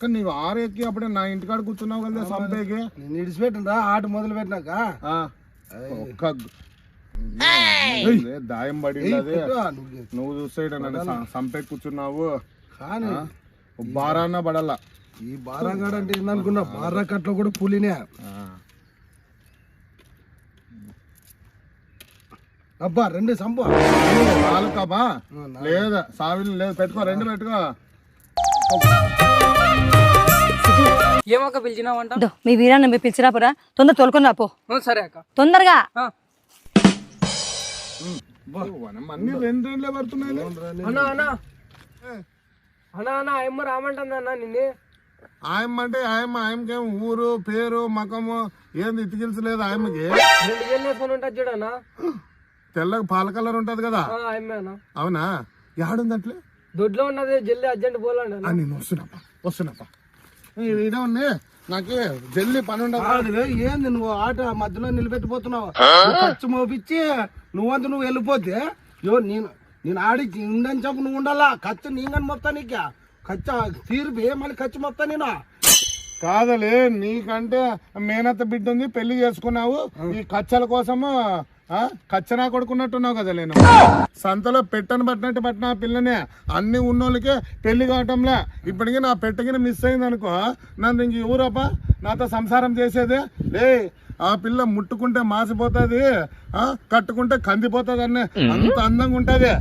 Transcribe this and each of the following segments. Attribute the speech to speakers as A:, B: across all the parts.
A: కానీ నీవు ఆరెక్కి అప్పుడే నా ఇంటికాడ కూర్చున్నావు కదా సంపేకి.
B: నేను ఇడిచిపెట్టినరా ఆట మొదలు పెట్టినాక
A: ఒక్క దాయం పడి.
B: నువ్వు
A: నువ్వు చూస్తే సంపే కూర్చున్నావు.
B: కానీ
A: బారాన్న పడాల.
B: ఈ బారాగాడు అంటే ఏందనుకున్నా బారా కట్లో కూడా పులినే. అబ్బా రెండు సంపు.
A: నాలుకబా లేదా సావిలు లేదు పెట్టుకో రెండు పెట్టుకో.
C: ఏమక్క పిలిచినావంట?
D: దో, మీ వీరాన్ని మీరు పిలిచిరా పోరా తొందర తోలుకొని రాపో.
C: ఆ, సరే అక్క.
D: తొందరగా.
C: ఆ.
A: అన్ని రెండు రెండులే పడుతున్నాయి
C: అన్నా అన్నా. అన్నా అన్నా ఆయమ్మ రామంటుంది అన్న నిన్ను.
A: ఆయమ్మ అంటే ఆయమ్మ ఆయమ్మకేం ఊరు పేరు మకము ఏంది ఇతికిల్చలేదు ఆయమ్మకి?
C: రెండు వేలు వేసుకొని ఉంటుంది చూడన్నా
A: తెల్లగా పాల కలర్ ఉంటది కదా?
C: ఆ, ఆయమ్మే అన్న.
A: అవునా? యాడుందంట్లే?
C: దొడ్లో ఉన్నది జల్దీ అర్జెంట్ పోలండి అన్న.
A: నేను వస్తున్నాపా వస్తున్నాపా ఈడ నాకు జల్లి పని ఉండదు.
B: ఏంది నువ్వు ఆట మధ్యలో నిలబెట్టిపోతున్నావు? ఖర్చు మోపించి నువ్వంత నువ్వు వెళ్ళిపోతే యో నేను నేను ఆడికి ఉండని చెప్పు నువ్వు ఉండాలా? ఖర్చు నేను మొత్తం నీకు? ఖర్చు తీర్పి మళ్ళీ ఖర్చు మొత్తం నేను?
A: కాదలే నీకంటే మేనత్త బిడ్డ ఉంది పెళ్ళి చేసుకున్నావు. ఈ కచ్చల కోసము కచ్చనా కొడుకున్నట్టున్నావు కదా నేను సంతలో పెట్టను పట్టినట్టు పట్టిన పిల్లనే. అన్ని ఉన్నోళ్ళకే పెళ్ళి కావటంలే. ఇప్పటికీ నా పెట్టగిన మిస్ అయింది అనుకో నన్ను ఇంక ఊరప్ప నాతో సంసారం చేసేదే? లే ఆ పిల్ల ముట్టుకుంటే మాసిపోతుంది ఆ, కట్టుకుంటే కందిపోతుంది అన్న అంత అందంగా ఉంటది.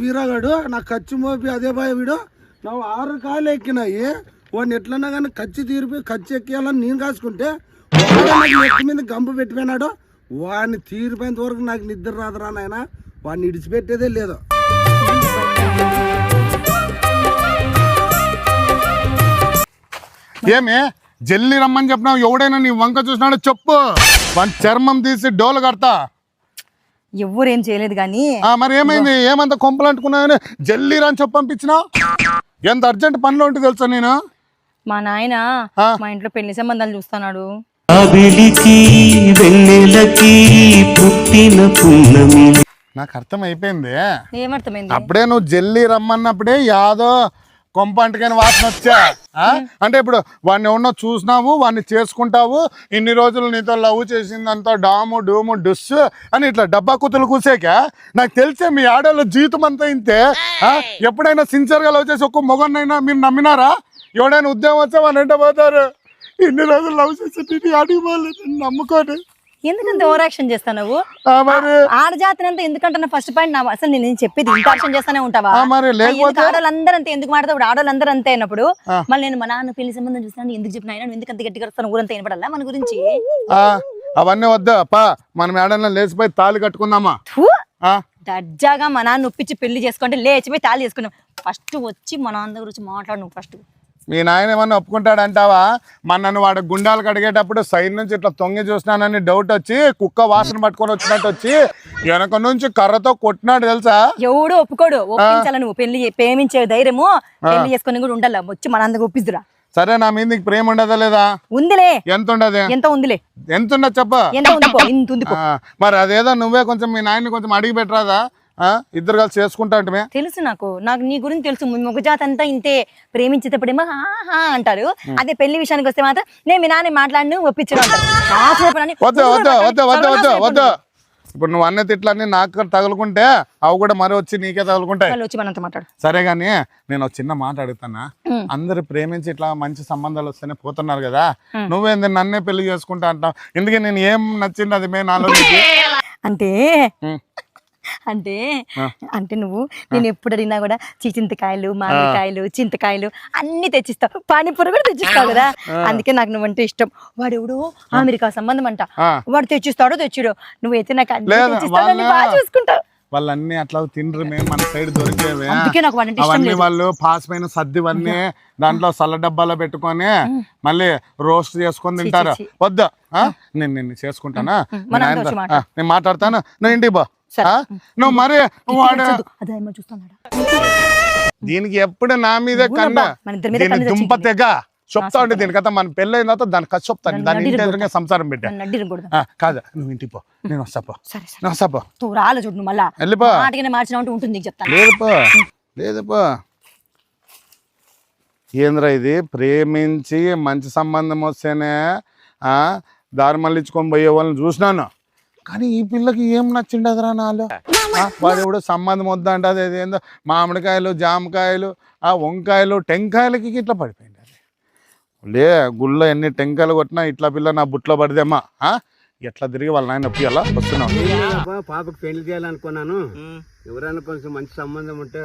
B: వీరాగాడు? నా ఖర్చు మోపి అదే బాయ్ వీడు. నువ్వు ఆరు కాలు ఎక్కినాయి. వాడిని ఎట్లన్నా కానీ ఖర్చు తీరిపి ఖర్చు ఎక్కేయాలని నేను కాసుకుంటే నెత్తి మీద గంపు పెట్టిపోయినాడు వాడిని తీరిపోయేంత వరకు నాకు నిద్ర రాదురా నాయన. వాడిని ఇడిచిపెట్టేదే లేదు.
A: ఏమి? జల్లి రమ్మని చెప్పినావు. ఎవడైనా నీ వంక చూసినాడో చెప్పు. వాని చర్మం తీసి డోలు కడతా.
D: ఎవ్వరు ఏం చేయలేదు కానీ
A: ఆ, మరి ఏమైంది? ఏమంత కొంపలు అంటుకున్నావని జల్లి రని చెప్పి పంపించినావు? ఎంత అర్జెంట్ పనిలో ఉంటుంది తెలుసా నేను?
D: మా నాయన
A: ఆ.
D: మా ఇంట్లో పెళ్ళి సంబంధాలు చూస్తున్నాడు.
A: నాకు అర్థం అయిపోయింది
D: ఏమర్థమైంది?
A: అప్పుడే నువ్వు జల్లి రమ్మన్నప్పుడే యాదో కొంప అంటకని వాసన వచ్చా? ఆ? అంటే ఇప్పుడు వాడిని ఎవరినో చూసినావు వాడిని చేసుకుంటావు ఇన్ని రోజులు నీతో లవ్ చేసిందంతా డాము డూము డుస్ అని ఇట్లా డబ్బా కుతులు కూసాక? నాకు తెలిసే మీ ఆడవాళ్ళ జీవితం అంతా ఇంతే. ఆ? ఎప్పుడైనా సిన్సియర్గా లవ్ చేసి ఒక్క మొగన్నైనా మీరు నమ్మినారా? ఎవడైనా ఉద్యోగం వచ్చా వాళ్ళు ఎంట పోతారు. ఇన్ని రోజులు లవ్ చేసి నేను అడిగి పోలేదు. నమ్ముకోని.
D: ఎందుకంత ఓవర్ యాక్షన్ చేస్తావు
A: మరి.
D: ఆడజాతిని అంతా ఎందుకంటున్నా? ఫస్ట్ పాయింట్ నా అసలు నేను చెప్పేది ఇంత యాక్షన్ చేస్తానే ఉంటావా? ఆడవాళ్ళందరూ అంతే ఎందుకు మాట్లాడతావు ఆడవాళ్ళందరూ అంతే అయినప్పుడు మళ్ళీ నేను మా నాన్న పెళ్ళి సంబంధం చూస్తాను ఎందుకు చెప్పిన? ఆయన నువ్వు ఎందుకు అంత గట్టిగా వస్తాను ఊరంతా వినపడాలా మన గురించి?
A: అవన్నీ వద్దా. పా మనం ఏడన్నా లేచిపోయి తాళి కట్టుకుందామా?
D: దర్జాగా మా నాన్న ఒప్పించి పెళ్ళి చేసుకుంటే లేచిపోయి తాళి చేసుకున్నాం ఫస్ట్ వచ్చి మా నాన్న దగ్గర వచ్చి మాట్లాడు నువ్వు ఫస్ట్
A: మీ నాయన ఏమన్నా ఒప్పుకుంటాడంటావా? మన నన్ను వాడు గుండాలు కడిగేటప్పుడు సైడ్ నుంచి ఇట్లా తొంగి చూసినానని డౌట్ వచ్చి కుక్క వాసన పట్టుకొని వచ్చినట్టు వచ్చి వెనక నుంచి కర్రతో కొట్టినాడు తెలుసా?
D: ఎవడు ఒప్పుకోడు. ఒప్పించాల నువ్వు? పెళ్ళి ప్రేమించే ధైర్యము పెళ్ళి చేసుకొని కూడా ఉండాలి? వచ్చి మా నాన్న దగ్గర ఒప్పిద్దురా.
A: సరే నా మీద నీకు ప్రేమ ఉండదా లేదా?
D: ఉందిలే.
A: ఎంత ఉండదు?
D: ఎంత ఉందిలే.
A: ఎంత ఉండదు చెప్ప?
D: ఎంత ఉంది
A: మరి అదేదో నువ్వే కొంచెం మీ నాయన్ని కొంచెం అడిగి పెట్టరాదా? ఇద్దరు కలిసి చేసుకుంటా అంటే
D: తెలుసు నాకు. నాకు నీ గురించి తెలుసు. మొగజాత అంతా ఇంతే ప్రేమించేటప్పుడేమో ఆహా అంటారు. అదే పెళ్ళి విషయానికి వస్తే మాత్రం నేను మీ నాన్న మాట్లాడిన ఒప్పించడం
A: ఇప్పుడు నువ్వు అన్న తిట్లన్నీ నాకు తగులుకుంటే అవి కూడా మరి వచ్చి నీకే తగులుకుంటాయి. సరే గాని నేను ఒక చిన్న మాట అడుగుతానా అందరు ప్రేమించి ఇట్లా మంచి సంబంధాలు వస్తేనే పోతున్నారు కదా. నువ్వేంది నన్నే పెళ్ళి చేసుకుంటా అంటావు? ఎందుకే నేను ఏం నచ్చింది అది మే నాలో నీకు?
D: అంటే. అంటే అంటే నువ్వు నేను ఎప్పుడు అడిగినా కూడా చింతకాయలు మామిడికాయలు చింతకాయలు అన్ని తెచ్చిస్తావు. పానీపూరి కూడా తెచ్చిస్తావు కదా. అందుకే నాకు నువ్వంటే ఇష్టం. వాడు ఎవడు అమెరికా సంబంధం అంట. వాడు తెచ్చిస్తాడో తెచ్చిడు. నువ్వైతే నాకు అన్ని తెచ్చిస్తావు బాగా చూసుకుంటావు.
A: వాళ్ళన్నీ అట్లా తినరు మేము మన సైడ్ దొరికేవే.
D: అందుకే నాకు వాడంటే ఇష్టం
A: అవన్నీ
D: లేదు.
A: వాళ్ళు పాస్ పైన సర్దివన్నీ దాంట్లో సల్ల డబ్బాలో పెట్టుకొని మళ్ళీ రోస్ట్ చేసుకొని తింటారు.
D: ఛీ.
A: వద్దు. ఆ? నేను నిన్ను చేసుకుంటానా?
D: మన
A: నేను ఆ, నేను మాట్లాడతాను? నువ్వు ఇంటికి ఆ? నువ్వు మరి వాడు
D: అదే ఏమో చూస్తున్నాడు?
A: దీనికి ఎప్పుడు నా మీదే కన్నా
D: మన ఇద్దరి మీద
A: దీని
D: కన్ను
A: దుంప తెగ చెప్తా ఉంటే దీనికైతే మన పెళ్ళి అయిన తర్వాత దాని ఖర్చు చెప్తాను దాని ఇంటి ఎదురుగా సంసారం పెట్టా. కాదు నువ్వు ఇంటికి పో. నేను వస్తా పో.
D: సరే సరే.
A: నేను వస్తా పో.
D: తూ రాలే చూడు నువ్వు మళ్ళా.
A: వెళ్ళిపో
D: మార్చిన ఉంటే ఉంటుంది నీకు చెప్తాను.
A: ఏంద్రా ఇది? ప్రేమించి మంచి సంబంధం వస్తేనే ఆ, దారి మళ్ళించుకొని పోయే వాళ్ళని చూసినాను. కానీ ఈ పిల్లకి ఏం నచ్చిండదురా నాలో? వాడు ఎవడో సంబంధం వద్దంట అది ఏందో మామిడికాయలు జామకాయలు ఆ వంకాయలు టెంకాయలకి ఇట్లా పడిపోయింది లే గుళ్ళో ఎన్ని టెంకాయలు కొట్టినా ఇట్లా పిల్ల నా బుట్లో పడిదేమ్మా ఆ? ఎట్లా తిరిగి వాళ్ళ నాయన నొప్పి అలా వస్తున్నావు
E: పాపకు పెళ్ళి చేయాలనుకున్నాను. ఎవరైనా కొంచెం మంచి సంబంధం ఉంటే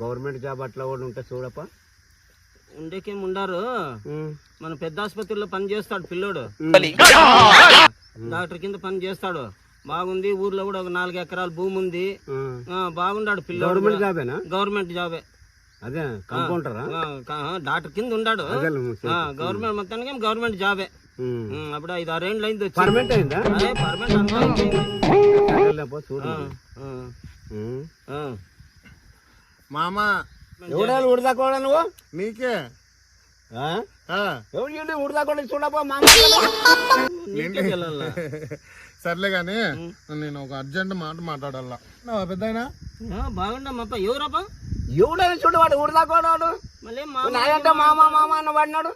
E: గవర్నమెంట్ జాబ్ అట్లా కూడా ఉంటే చూడప్ప.
C: ఉండేకేం ఉండారు? మన పెద్ద ఆసుపత్రిలో పని చేస్తాడు పిల్లోడు. డాక్టర్ కింద పని చేస్తాడు. బాగుంది ఊర్లో కూడా ఒక నాలుగు ఎకరాల భూమి ఉంది బాగుండాడు పిల్లోడు
E: గవర్నమెంట్. జాబేనా?
C: గవర్నమెంట్ జాబే.
E: అదే కంపౌండరా
C: డాక్టర్ కింద ఉన్నాడు గవర్నమెంట్ మొత్తానికి గవర్నమెంట్ జాబే. అప్పుడు ఐదు అయింది వచ్చి
E: పర్మనెంట్ అయిందా?
C: పర్మనెంట్
E: చూడు.
C: ఆ.
A: మామ.
E: ఎవడాలు ఉడదాకోడా నువ్వు?
A: నీకే.
E: ఆ?
A: ఆ.
E: ఎవడు చూడు ఉడదాకోడా చూడప్ప మామ?
A: సర్లే కానీ నేను ఒక అర్జెంట్ మాట మాట్లాడాలా. పెద్ద
C: బాగుండమ్మప్ప ఎవరప్పా
E: ఎవడని చూడు వాడు
C: మా
E: నాయంటే మామ మామ అన్న వాడినాడు.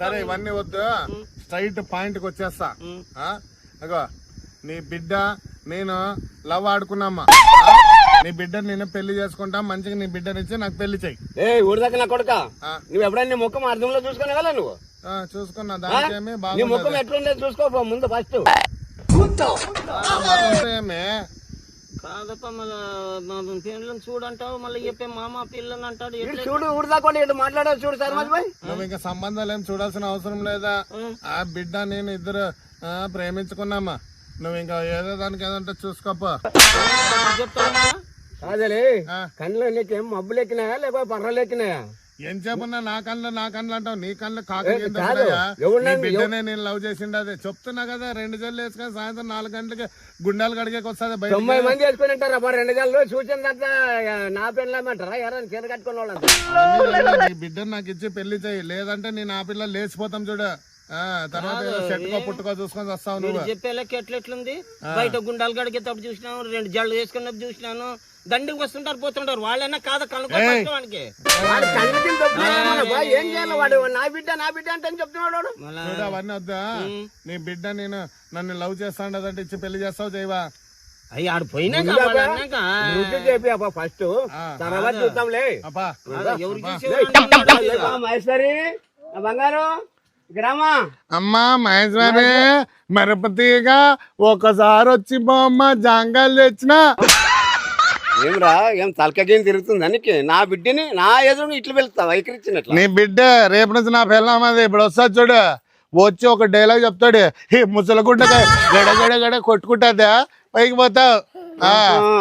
A: సరే ఇవన్నీ వద్దు. స్ట్రైట్ పాయింట్కి వచ్చేస్తా ఆ? అగో నీ బిడ్డ నేను లవ్ ఆడుకున్నామా ఆ? నీ బిడ్డ నేను పెళ్ళి చేసుకుంటా మంచిగా నీ బిడ్డనిచ్చి నాకు పెళ్ళి చెయ్యి
E: ఏ ఉడదాక నా కొడుక. నువ్వు ఎప్పుడైనా నీ ముఖం అర్థంలో చూసుకునే కదా నువ్వు?
A: ఆ, చూసుకున్నా? దానికేమి
E: నీ ముఖం
A: బాగుంది
E: ఎట్లుండేది చూసుకోపో ముందు ఫస్ట్
A: ఏమి?
C: కాదప్ప మళ్ళీ పిల్లలను చూడంటావు మళ్ళీ చెప్పే మామ పిల్లని అంటాడు
E: చూడు ఉడదాకోండి ఇటు మాట్లాడారు చూడు సార్ మధ్య
A: నువ్వు ఇంకా సంబంధాలు ఏం చూడాల్సిన అవసరం లేదా? ఆ. బిడ్డ నేను ఇద్దరు ప్రేమించుకున్నామా? నువ్వు ఇంకా ఏదో దానికి ఏదంటే చూసుకోపో.
E: కాదలే
A: ఆ.
E: కళ్ళు నీకేం మబ్బులు ఎక్కినాయా లేకపోతే పర్రలు ఎక్కినాయా?
A: ఏం చెప్పన్నా? నా కళ్ళు నా కళ్ళు అంటావు. నీ కళ్ళు కాక
E: ఏ, కాదు. ఎవరినైనా-
A: నీ బిడ్డనే నేను లవ్ చేసిండు అదే. చెప్తున్నా కదా రెండు జల్లు వేసుకొని సాయంత్రం నాలుగు గంటలకి గుండాలు కడిగేకి వస్తుంది బయట
E: తొంభై మంది వేసుకుని ఉంటారు? రెండు గంటలు చూసిన నా పెళ్ళమంటారా ఎవరైనా చీర కట్టుకున్న వాళ్ళంతా?
A: నీ బిడ్డను నాకు ఇచ్చి పెళ్ళి చేయి. లేదంటే నేను ఆ పిల్ల లేచిపోతాం చూడు. ఆ, తర్వాత చెట్టుకో పుట్టుకో చూసుకొని వస్తావు నువ్వు.
C: చెప్పే లెక్క ఎట్లెట్లుంది? బయట గుండాలు గడిగేటప్పుడు చూసినాను రెండు జళ్ళు వేసుకున్నప్పుడు చూసినాను. దండికి వస్తుంటారు పోతుంటారు. వాళ్ళైనా కాదా
E: వాడు ఏం చేయాలి? వాడు నా బిడ్డ నా బిడ్డ అంటే అని చెప్తున్నాడు వాడు.
A: చూడు అవన్నీ వద్దా? నీ బిడ్డ నేను నన్ను లవ్ చేస్తాండదంటే ఇచ్చి పెళ్ళి చేస్తావు చేయవా?
C: అయ్యి ఆడు పోయినాక
E: ముందుగా
C: వాళ్ళు అన్నాక,
E: రుచి చెప్పి అబ్బా ఫస్ట్ తర్వాత చూద్దాంలే.
A: అబ్బా
C: కాదా, ఎవరు
E: మహేశ్వరి బంగారు గ్రామా
A: అమ్మా మహేశ్వరి మిరపతీగా ఒకసారి వచ్చి బొమ్మ జాంగాలు తెచ్చిన.
E: ఏమిరా ఏం తలకగేం తిరుగుతుంది దానికి? నా బిడ్డని నా ఎదురు ఇట్లు వెళ్తావు వైఖరిచ్చినట్లు
A: నీ బిడ్డ రేపు నుంచి నా పిల్లం అది ఇప్పుడు వస్తా చూడు. వచ్చి ఒక డైలాగ్ చెప్తాడు. ఈ ముసలగుడ్డ గడ గడ గడ కొట్టుకుంటుందా పైకి పోతావు. ఆ,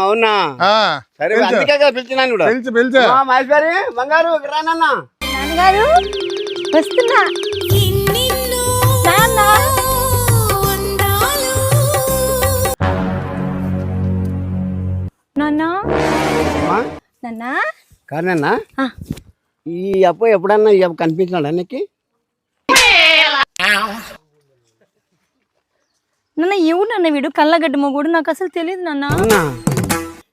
E: అవునా?
A: ఆ.
E: సరే
A: పిలిచు.
E: అందుకే కదా పిలిచినాను కూడా.
A: పిలిచు పిలిచు.
E: ఆ, మహేశ్వరి బంగారు ఇక్కడ రానన్నా
D: నాన్నగారు వస్తున్నా. నాన్న? నాన్న?
E: కారణన్నా
D: ఆ.
E: ఈ అప్పు ఎప్పుడన్నా ఈ అప్పు కనిపించినాడా నీకు?
D: నాన్న ఎవరు నాన్న వీడు? కళ్ళగడ్డ మొగుడు నాకు అసలు తెలియదు నాన్న.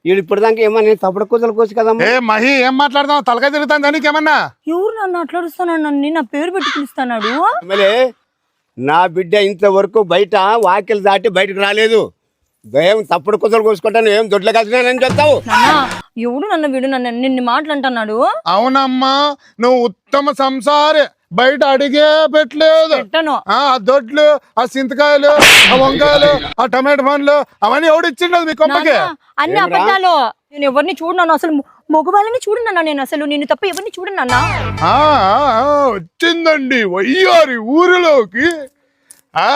E: వీడు ఇప్పటిదాకా ఏమన్నా తప్పుడు కూతురు కోసి కదమ్మా
A: ఏ మహి ఏం మాట్లాడదాం తలకాయ తిరుగుతాను దానికి ఏమన్నా?
D: ఎవరు నన్ను అట్లాడుస్తున్నాడు నన్ను? నా పేరు పెట్టి పిలుస్తున్నాడు?
E: మళ్ళీ నా బిడ్డ ఇంతవరకు బయట వాకిలు దాటి బయటకు రాలేదు. ఏం తప్పుడు కూతురు కోసుకుంటాను ఏం దొడ్ల కలిసినానని చెప్తావు
D: ఎవడు నన్ను వీడు నన్ను నిన్ను మాటలంటున్నాడు
A: అవునమ్మా నువ్వు ఉత్తమ సంసారి బయట అడిగే పెట్టలేదు.
D: పెట్టను.
A: ఆ దొడ్లు ఆ చింతకాయలు ఆ వంకాయలు ఆ టమాటో పండ్లు అవన్నీ ఎవడు ఇచ్చిండదు మీ కొమ్మకి?
D: అన్ని అబద్ధాలు. నేను ఎవరిని చూడను అసలు మగవాళ్ళని చూడనన్నా నేను అసలు నిన్ను తప్ప ఎవరిని చూడనన్నా
A: ఆ, వచ్చిందండి వయ్యారి ఊరిలోకి. ఆ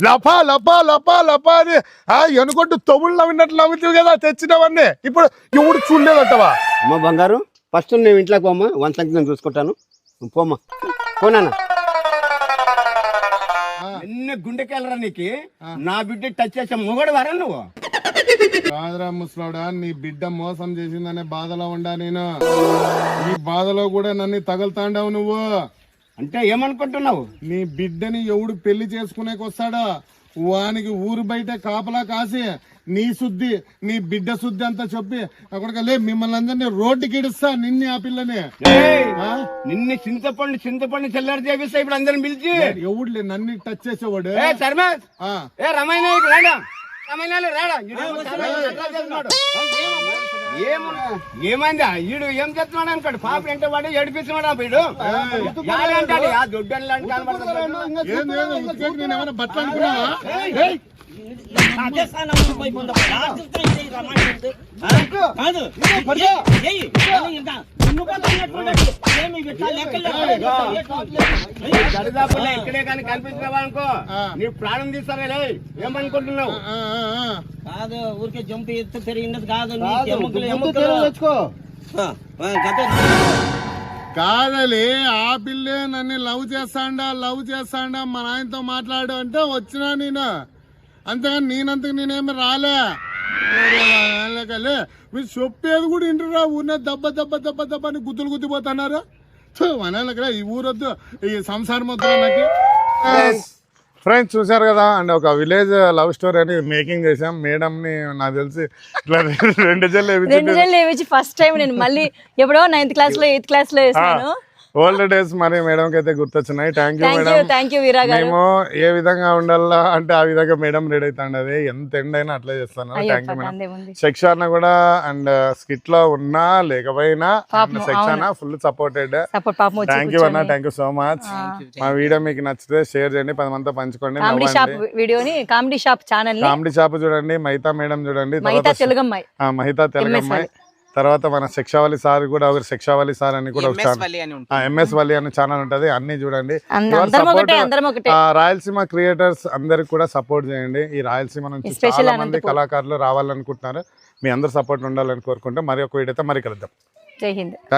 A: లపా లపా లపా లపా అని. ఆ ఎనుకొట్టు తొమ్మిళ్ళు నవ్వినట్లు నవ్వుతావు కదా తెచ్చినవన్నీ. ఇప్పుడు ఎవడు చూడలేదంటవా?
E: అమ్మ బంగారు ఫస్ట్ నేను ఇంట్లోకి పోమ్మా వన్ సంగతి నేను చూసుకుంటాను. నువ్వు పోమ్మా. పోనా ఎన్ని గుండెకెళ్ళరా నీకు? నా బిడ్డ టచ్ చేసే మొగడు వరా నువ్వు?
F: కాదురా ముసలోడా నీ బిడ్డ మోసం చేసిందనే బాధలో ఉండా నేను. ఈ బాధలో కూడా నన్ను తగులుతాండావు నువ్వు.
E: అంటే ఏమనుకుంటున్నావు?
F: నీ బిడ్డని ఎవడు పెళ్ళి చేసుకునేకి వస్తాడో వానికి ఊరు బయట కాపలా కాసి నీ శుద్ధి నీ బిడ్డ శుద్ధి అంతా చెప్పి అక్కడికి లే మిమ్మల్ని అందరినీ రోడ్డుకి ఇడుస్తా నిన్ని ఆ పిల్లని?
E: నిన్ను చింతపండు చింతపండు చెల్లారి చేపిస్తా ఇప్పుడు అందరిని పిలిచి.
F: ఎవడులే నన్ను టచ్ చేసేవాడు?
E: ఇక్కడ రాడా? రాడా? ఏమైందా ఈడు ఏం చేస్తున్నాడు అనుకోడు పాప ఎంత వాడు ఏడిపిస్తున్నాడు ఆ వీడు అంటాడు ఆ
F: బట్టలు అనుకున్నావా ఏయ్,
E: దరిదాపుల్లో ఇక్కడే కానీ కనిపించినావా అనుకో నీ ప్రాణం తీస్తారా లే ఏమనుకుంటున్నావు
C: కాదు ఊరికే జంపు ఎత్తు పెరిగినది కాదు నీకు ఆ,
F: కాదలి ఆ పిల్లే నన్ను లవ్ చేస్తాడా లవ్ చేస్తాండా మా నాయనతో మాట్లాడు అంటే వచ్చినా నేను. అంతేగాని నేనంతకు నేనేమి రాలే. మీరు చెప్పేది కూడా ఇంటరా ఊరినే దెబ్బ దెబ్బ దెబ్బ దెబ్బ అని గుద్దులు గుద్దిపోతున్నారు? మనకలే ఈ ఊరొద్దు ఈ సంసారం వద్దు నాకు ఫ్రెండ్స్ చూశారు కదా అండ్ ఒక విలేజ్ లవ్ స్టోరీ అని మేకింగ్ చేసాం మేడం ని నాకు తెలిసి ఇట్లా రెండు జల్లు
D: రెండు జల్లు ఫస్ట్ టైం నేను మళ్ళీ ఎప్పుడో నైన్త్ క్లాస్లో ఎయిత్ క్లాస్లో వేసాను
F: ఓల్డ్ డేస్ మరి మేడం కి అయితే గుర్తొచ్చినాయి thank you madam
D: thank you Veera
F: మేము ఏ విధంగా ఉండాలా అంటే ఆ విధంగా మేడం రెడీ అవుతాండది ఎంత ఎండ్ అయినా అట్లే చేస్తాను. థ్యాంక్ యూ మేడం శిక్షణ కూడా అండ్ స్కిట్లో ఉన్నా లేకపోయినా శిక్షణ ఫుల్ సపోర్టెడ్
D: సపోర్ట్ పాపం వచ్చి
F: థ్యాంక్ యూ అన్న. థ్యాంక్ యూ సో మచ్ మా వీడియో మీకు నచ్చితే షేర్ చేయండి. పది మందితో పంచుకోండి.
D: కామెడీ షాప్ వీడియోని కామెడీ షాప్ ఛానల్ని
F: కామెడీ షాప్ చూడండి. మైతా మేడం చూడండి.
D: మహితా
F: తర్వాత
D: తెలుగమ్మాయి.
F: ఆ, మహితా తెలుగమ్మాయి. తర్వాత మన శిక్షావళి సార్ కూడా ఒకరు శిక్షావళి సార్ అని కూడా ఒక ఛానల్. ఎంఎస్ వల్లి అనే ఛానల్ ఉంటది అన్ని చూడండి.
D: అంద-
F: Your
D: అందరం
F: support,
D: ఒకటే అందరం ఒకటే.
F: ఆ, రాయలసీమ క్రియేటర్స్ అందరికి కూడా సపోర్ట్ చేయండి. ఈ రాయలసీమ నుంచి చాలా మంది. కళాకారులు రావాలనుకుంటున్నారు. మీ అందరు సపోర్ట్ ఉండాలని కోరుకుంటే మరి ఒక వీడియోతో మరి కలుద్దాం.
D: జై హింద్.